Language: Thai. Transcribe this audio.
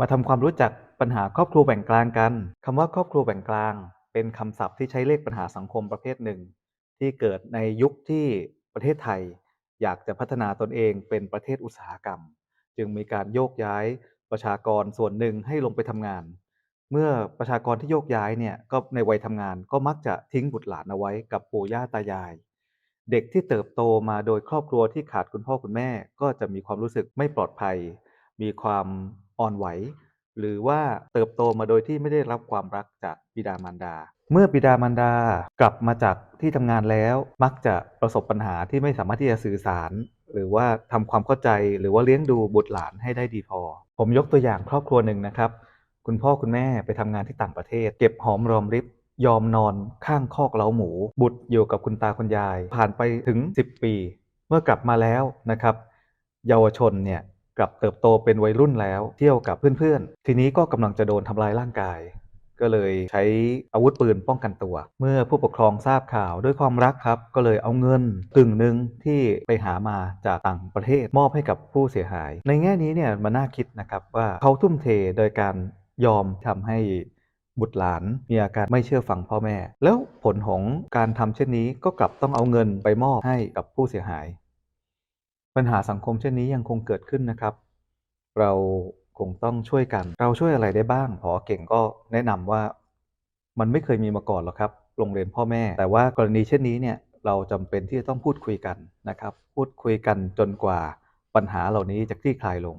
มาทำความรู้จักปัญหาครอบครัวแบ่งกลางกันคำว่าครอบครัวแบ่งกลาง เป็นคำศัพท์ที่ใช้เรียกปัญหาสังคมประเภทหนึ่ง ที่เกิดในยุคที่ประเทศไทย อยากจะพัฒนาตนเองเป็นประเทศอุตสาหกรรม จึงมีการโยกย้ายประชากรส่วนหนึ่งให้ลงไปทำงาน เมื่อประชากรที่โยกย้ายเนี่ยก็ในวัยทำงานก็มักจะทิ้งบุตรหลานเอาไว้กับปู่ย่าตายาย เด็กที่เติบโตมาโดยครอบครัวที่ขาดคุณพ่อคุณแม่ ก็จะมีความรู้สึกไม่ปลอดภัย มีความ อ่อนไหว หรือว่าเติบโตมาโดยที่ไม่ได้รับความรักจากบิดามารดา เมื่อบิดามารดากลับมาจากที่ทำงานแล้ว มักจะประสบปัญหาที่ไม่สามารถที่จะสื่อสาร หรือว่าทำความเข้าใจหรือว่าเลี้ยงดูบุตรหลานให้ได้ดีพอ ผมยกตัวอย่างครอบครัวหนึ่งนะครับ คุณพ่อคุณแม่ไปทำงานที่ต่างประเทศ เก็บหอมรอมริบยอมนอนข้างคอกเล้าหมู บุตรอยู่กับคุณตาคุณยาย ผ่านไปถึง 10 ปี เมื่อกลับมาแล้วนะครับ เยาวชนเนี่ย กลับเติบโตเป็นวัยรุ่นแล้ว เที่ยวกับเพื่อนๆ ทีนี้ก็กำลังจะโดนทำลายร่างกาย ก็เลยใช้อาวุธปืนป้องกันตัว เมื่อผู้ปกครองทราบข่าวด้วยความรักครับ ก็เลยเอาเงินกึ่งหนึ่งที่ไปหามาจากต่างประเทศมอบให้กับผู้เสียหาย ในแง่นี้เนี่ยมันน่าคิดนะครับว่าเขาทุ่มเทโดยการยอมทำให้บุตรหลานมีอาการไม่เชื่อฟังพ่อแม่ แล้วผลของการทำเช่นนี้ก็กลับต้องเอาเงินไปมอบให้กับผู้เสียหาย ปัญหาสังคมเช่นนี้ยังคงเกิดขึ้นนะครับ เราคงต้องช่วยกัน เราช่วยอะไรได้บ้างพอเก่งก็แนะนำว่ามันไม่เคยมีมาก่อนหรอกครับ โรงเรียนพ่อแม่ แต่ว่ากรณีเช่นนี้เนี่ยเราจำเป็นที่จะต้องพูดคุยกันนะครับ พูดคุยกันจนกว่าปัญหาเหล่านี้จะคลี่คลายลง